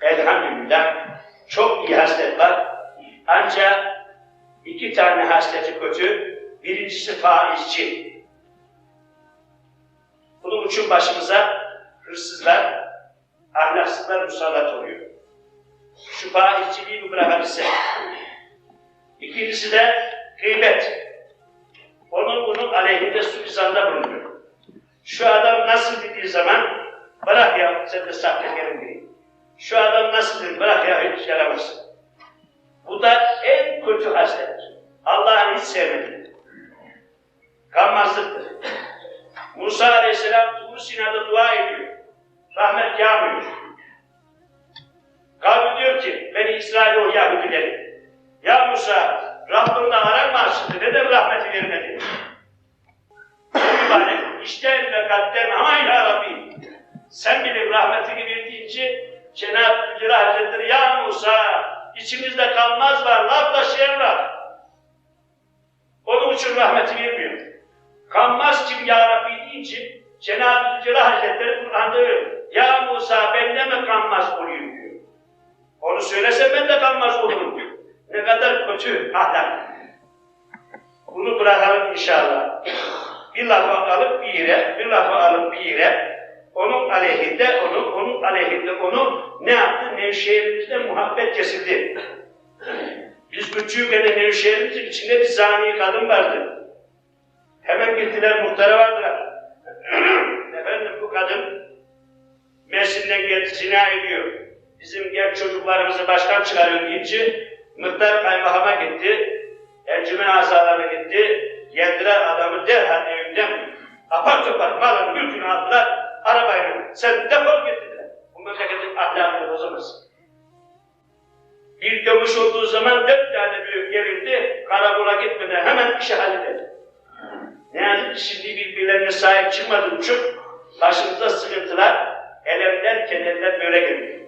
Elhamdülillah çok iyi haslet var. Ancak iki tane hasleti kötü. Birincisi faizci. Bunun için başımıza hırsızlar, ahlaksızlar musallat oluyor. Şu faizciliği bir bırakabilse. İkincisi de gıybet. Onun bunun aleyhinde suizanda bulunuyor. Şu adam nasıl dediği zaman bırak ya sen de sahtekarın biri. Şu adam nasıl dedi bırak ya hiç yaramazsın. Bu da en kötü haslettir. Allah'ın hiç sevmediği. Kanmazlıktır. Musa Aleyhisselam Tur Sina'da dua ediyor. Rahmet yağmıyor. Kavmi diyor ki, beni İsrail o Yahudileri. Ya Musa, Rabbimle aran mı açıldı? Neden rahmeti vermedi? Mübarek, işten ve kalpten aman ya Rabbi. Sen bile rahmetini verdiğin için Cenab-ı Zülcelal Hazretleri ya Musa içimizde kalmaz var, laf taşıyan var. Onun için rahmeti vermiyor. Kanmaz kim ya Rabbi deyince Cenab-ı Zülcelal Hazretleri Kur'an'da öyle. Ya Musa bende mi kanmaz olayım diyor. Onu söylese ben de kanmaz olurum diyor. Kadar kötü ahlak. Bunu bırakalım inşallah. Bir lafı alıp bir yere, bir lafı alıp bir yere, onun aleyhinde onu, onun aleyhinde onu ne yaptı? Nevşehir'imizde muhabbet kesildi. Biz küçükken Nevşehir'imizin içinde bir zani kadın vardı. Hemen gittiler muhtara vardılar. Efendim bu kadın Mersin'den geldi zina ediyor. Bizim genç çocuklarımızı baştan çıkarıyor deyince muhtar kaymakama gitti. Encümen azalarına gitti. Geldiler adamı derhal evinden apar topar malın mülkünü aldılar. Arabayla sen defol git dediler. Bu memleketin ahlakını bozamazsın. Bir gömüş olduğu zaman dört tane büyük gelirdi. Karakola gitmeden hemen işi hallederdi. Ne yazık ki şimdi birbirlerine sahip çıkmadığı için başımıza sıkıntılar, elemler, kederler böyle geliyor.